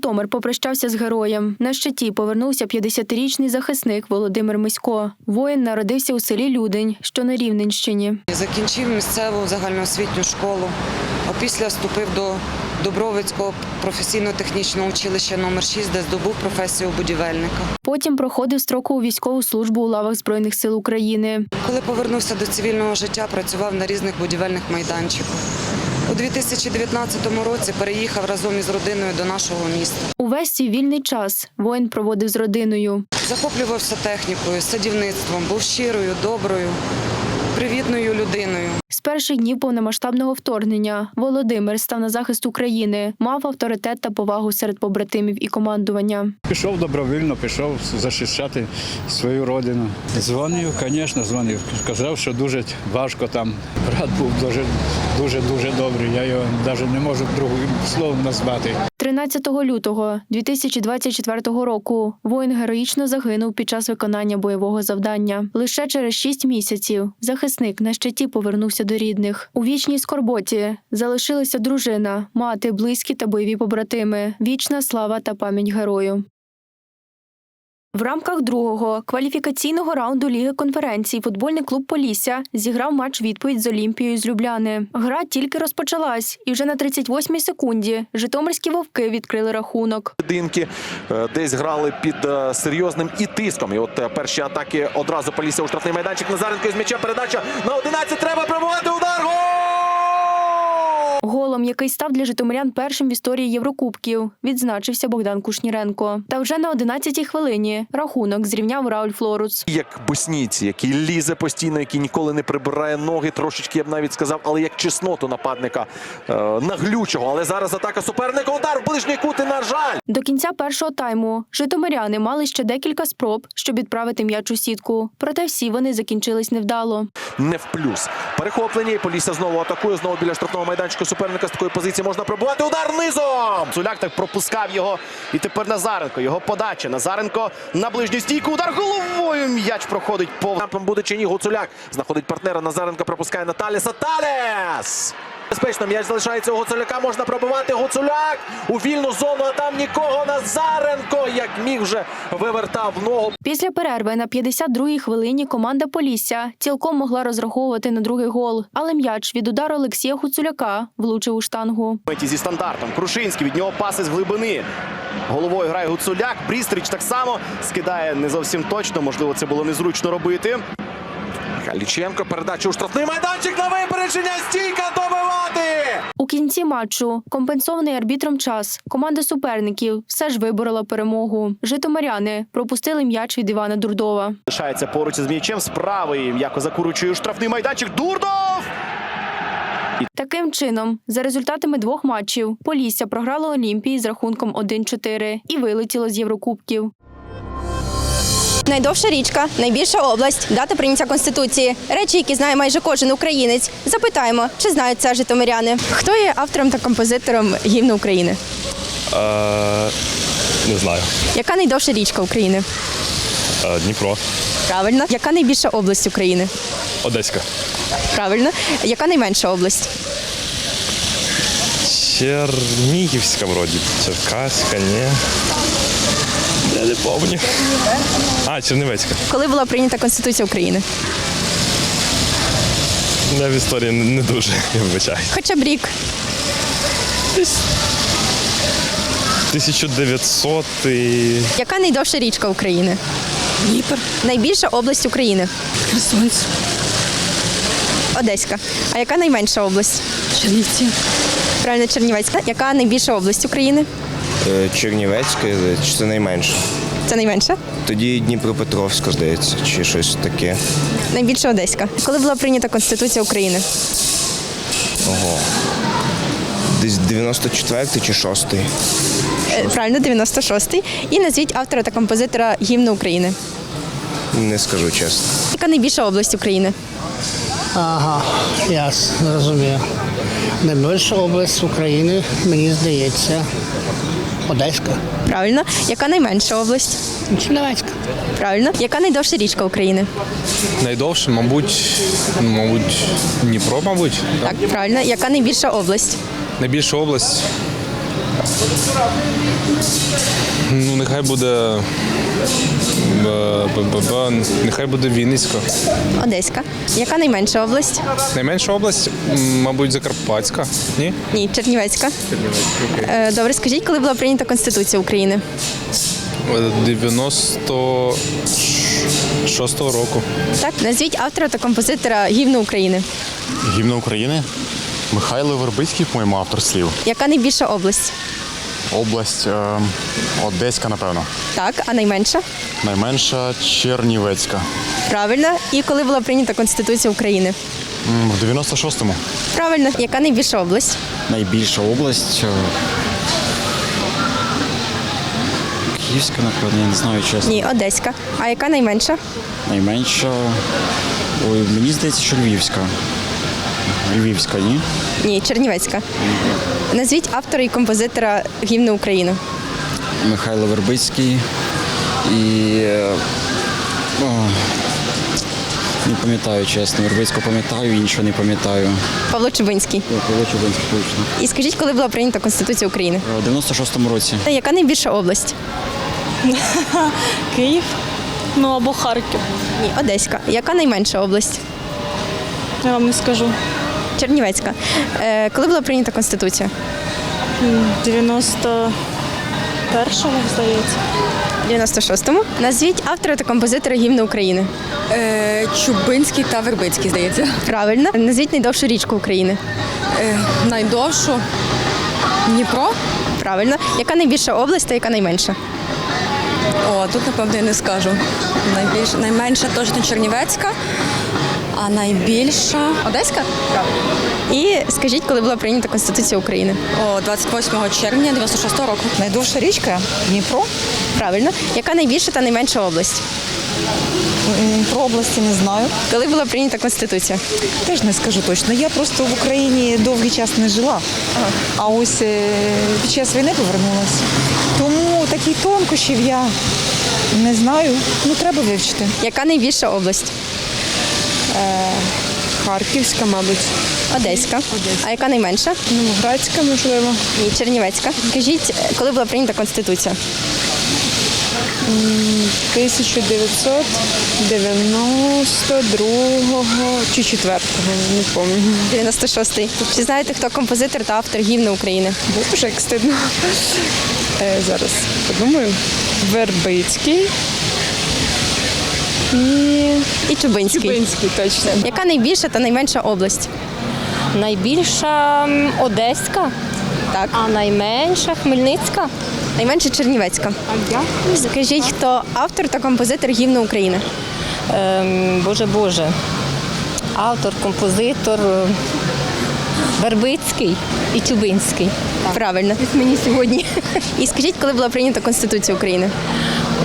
Житомир попрощався з героєм. На щиті повернувся 50-річний захисник Володимир Мисько. Воїн народився у селі Людень, що на Рівненщині. Закінчив місцеву загальноосвітню школу, а після вступив до Дубровицького професійно-технічного училища номер 6 де здобув професію будівельника. Потім проходив строкову військову службу у лавах Збройних сил України. Коли повернувся до цивільного життя, працював на різних будівельних майданчиках. У 2019 році переїхав разом із родиною до нашого міста. Увесь свій вільний час воїн проводив з родиною. Захоплювався технікою, садівництвом, був щирою, доброю, привітною людиною. З перших днів повномасштабного вторгнення Володимир став на захист України, мав авторитет та повагу серед побратимів і командування. Пішов добровільно, пішов захищати свою родину. Дзвонив, звісно, дзвонив. Казав, що дуже важко там. Брат був дуже, дуже, дуже добрий. Я його навіть не можу другим словом назвати. 13 лютого 2024 року воїн героїчно загинув під час виконання бойового завдання. Лише через шість місяців захисник на щиті повернувся до рідних. У вічній скорботі залишилися дружина, мати, близькі та бойові побратими. Вічна слава та пам'ять герою. В рамках другого кваліфікаційного раунду Ліги конференцій футбольний клуб Полісся зіграв матч відповідь з Олімпією з Любляни. Гра тільки розпочалась, і вже на 38-й секунді житомирські вовки відкрили рахунок. поєдинки е, десь грали під е, серйозним і тиском. І от е, перші атаки одразу полісся у штрафний майданчик. Назаренко із м'ячем передача на 11. Треба пробувати удар. Гол! Голом, який став для житомирян першим в історії Єврокубків, відзначився Богдан Кушніренко. Та вже на 11-й хвилині рахунок зрівняв Рауль Флоруц. Як боснійці, який лізе постійно, який ніколи не прибирає ноги, трошечки я б навіть сказав, але як чесноту нападника е, наглючого. Але зараз атака суперника. Удар в ближній кут і, на жаль. До кінця першого тайму житомиряни мали ще декілька спроб, щоб відправити м'яч у сітку. Проте всі вони закінчились невдало. не в плюс. Перехоплення і Полісся знову атакує. Знову біля штрафного майданчика суперника з такої позиції можна пробувати. Удар низом. Цуляк так пропускав його. І тепер Назаренко. Його подача. Назаренко на ближню стійку. Удар головою. М'яч проходить повз. Буде чи ні Гуцуляк. Знаходить партнера. Назаренко пропускає на Таліса. Таліс! Безпечно м'яч залишається у Гуцуляка. Можна пробивати Гуцуляк у вільну зону. А там нікого. Назаренко, як міг вже вивертав ногу. Після перерви на 52-й хвилині команда Полісся цілком могла розраховувати на другий гол, але м'яч від удару Олексія Гуцуляка влучив у штангу. Меті зі стандартом. Крушинський від нього паси з глибини. Головою грає Гуцуляк. Брістріч так само скидає не зовсім точно. Можливо, це було незручно робити. Каліченко передача у штрафний майданчик на випередження. Стійка добивати. У кінці матчу, компенсований арбітром час, команда суперників все ж виборола перемогу. Житомиряни пропустили м'яч від Івана Дурдова. Лишається поруч із м'ячем. Справи м'яко закуручує у штрафний майданчик. Дурдов! Таким чином, за результатами двох матчів, Полісся програло Олімпії з рахунком 1-4 і вилетіло з Єврокубків. Найдовша річка, найбільша область, дата прийняття конституції. Речі, які знає майже кожен українець. Запитаємо, чи знають це житомиряни. Хто є автором та композитором гімну України? Е, не знаю. Яка найдовша річка України? Е, Дніпро, Правильно. Яка найбільша область України? Одеська. Правильно. Яка найменша область? Чернігівська вроді. Черкаська, ні. Я не пам'ятаю. А, Чернівецька. Коли була прийнята Конституція України? Я в історії не дуже, я вибачаю. Хоча б рік. 1900 і... Яка найдовша річка України? Дніпр. Найбільша область України? Херсонськ, Одеська. А яка найменша область? Чернівці, Правильно, Чернівецька. Яка найбільша область України? Чернівецька, чи це найменше? Це найменша? Тоді Дніпропетровська, здається, чи щось таке. Найбільша Одеська. Коли була прийнята Конституція України? Ого. Десь 94 чи 6 Е, Правильно, 96-й. І назвіть автора та композитора гімну України. Не скажу чесно. Яка найбільша область України? Ага, ясно, розумію. Найбільша область України, мені здається, Одеська, Правильно. Яка найменша область? Чернівецька. Правильно. Яка найдовша річка України? Найдовше, мабуть, мабуть, Дніпро, мабуть. мабуть, Дніпро, мабуть. Так. Так, правильно. Яка найбільша область? Найбільша область. Ну, нехай буде. Нехай буде Вінницька. Одеська. Яка найменша область? Найменша область, мабуть, Закарпатська. Ні? Ні, Чернівецька. Е, Добре, скажіть, коли була прийнята Конституція України? 96-го року. Так, назвіть автора та композитора гімну України. Гімна України. Михайло Вербицький, по-моєму, автор слів. Яка найбільша область? Область е, Одеська, напевно. Так, а найменша? Найменша Чернівецька. Правильно. І коли була прийнята Конституція України? В 96-му. Правильно. Яка найбільша область? Найбільша область. е, Київська, напевно, я не знаю чесно. Ні, Одеська. А яка найменша? Найменша. Ой, мені здається, що Львівська. Львівська, ні? Ні, Чернівецька. Назвіть автора і композитора гімну України. Михайло Вербицький і. е, о, не пам'ятаю, чесно. Вербицького пам'ятаю, іншого не пам'ятаю. Павло Чубинський. Павло Чубинський точно. І скажіть, коли була прийнята Конституція України? Е, У 96-му році. Яка найбільша область? Київ, ну або Харків. Ні, Одеська. Яка найменша область? Я вам не скажу. Чернівецька. Е, коли була прийнята Конституція? 91-го, здається. 96-му. Назвіть автора та композитора гімну України. Е, Чубинський та Вербицький, здається. Правильно. Назвіть найдовшу річку України. Е, найдовшу Дніпро. Правильно. Яка найбільша область та яка найменша? О, тут, напевно, я не скажу. Найбільш, найменша точно Чернівецька, а найбільша Одеська? Так. І скажіть, коли була прийнята Конституція України? О, 28 червня 96 року. Найдовша річка Дніпро. Правильно. Яка найбільша та найменша область? Про області не знаю. Коли була прийнята Конституція? Теж не скажу точно. Я просто в Україні довгий час не жила. А ось е, під час війни повернулася. Тому таких тонкощів я не знаю. Ну, треба вивчити. Яка найбільша область? Харківська, мабуть. Одеська. А яка найменша? Новоградська, можливо. Ні, Чернівецька. Скажіть, коли була прийнята Конституція? 1992 чи 4-го, не пам'ятаю. 96-й. Чи знаєте, хто композитор та автор гімну України? Боже, як стидно. Е, зараз подумаю. Вербицький. І І Чубинський. Чубинський, точно. Яка найбільша та найменша область? Найбільша м, Одеська, Так. а найменша Хмельницька. Найменша Чернівецька. Скажіть, хто автор та композитор гімну України? Ем, Боже Боже. Автор, композитор е, Вербицький і Чубинський. Правильно. Мені сьогодні. І скажіть, коли була прийнята Конституція України?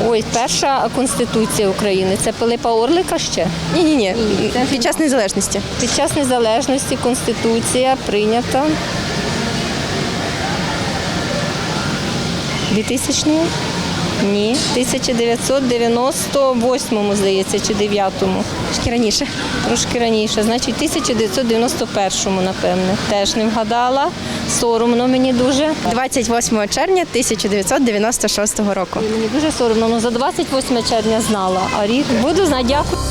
Ой, перша конституція України. Це Пилипа Орлика ще. Ні, ні, ні. Під час незалежності. Під час незалежності конституція прийнята 2000 Ні, 1998, здається, чи 9-му. Трошки раніше. Трошки раніше, значить, 1991-му, напевне. Теж не вгадала. Соромно мені дуже. 28 червня 1996 року. Мені дуже соромно. Ну, за 28 червня знала, а рік буду знати. Дякую.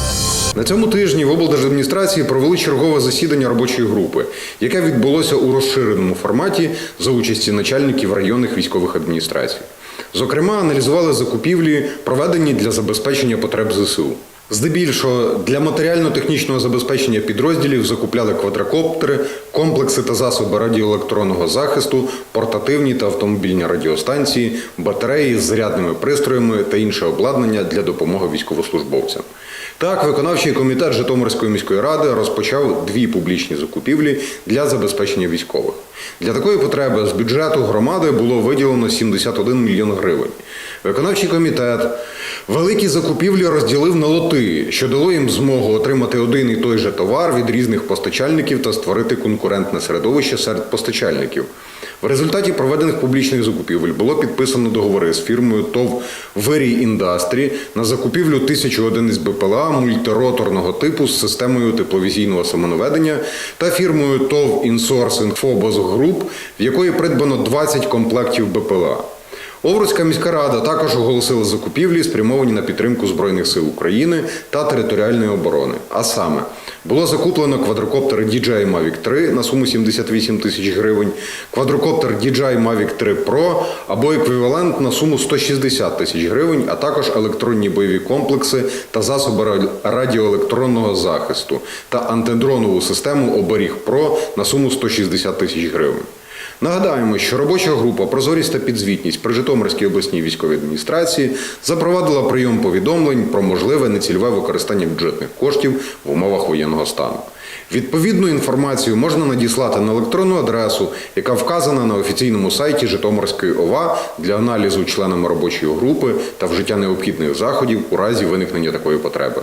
На цьому тижні в облдержадміністрації провели чергове засідання робочої групи, яке відбулося у розширеному форматі за участі начальників районних військових адміністрацій. Зокрема, аналізували закупівлі, проведені для забезпечення потреб ЗСУ. Здебільшого для матеріально-технічного забезпечення підрозділів закупляли квадрокоптери, комплекси та засоби радіоелектронного захисту, портативні та автомобільні радіостанції, батареї з зарядними пристроями та інше обладнання для допомоги військовослужбовцям. Так, виконавчий комітет Житомирської міської ради розпочав дві публічні закупівлі для забезпечення військових. Для такої потреби з бюджету громади було виділено 71 мільйон гривень. Виконавчий комітет Великі закупівлі розділив на лоти, що дало їм змогу отримати один і той же товар від різних постачальників та створити конкурентне середовище серед постачальників. В результаті проведених публічних закупівель було підписано договори з фірмою ТОВ Вері Індастрі на закупівлю тисячі одиниць БПЛА мультироторного типу з системою тепловізійного самонаведення та фірмою ТОВ Інсорсинг Фобос Груп, в якої придбано 20 комплектів БПЛА. Овруцька міська рада також оголосила закупівлі, спрямовані на підтримку Збройних сил України та територіальної оборони. А саме було закуплено квадрокоптер DJI Mavic 3 на суму 78 тисяч гривень, квадрокоптер DJI Mavic 3 Pro або еквівалент на суму 160 тисяч гривень, а також електронні бойові комплекси та засоби радіоелектронного захисту та антидронову систему Оберіг Про на суму 160 тисяч гривень. Нагадаємо, що робоча група Прозорість та підзвітність при Житомирській обласній військовій адміністрації запровадила прийом повідомлень про можливе нецільове використання бюджетних коштів в умовах воєнного стану. Відповідну інформацію можна надіслати на електронну адресу, яка вказана на офіційному сайті Житомирської ОВА для аналізу членами робочої групи та вжиття необхідних заходів у разі виникнення такої потреби.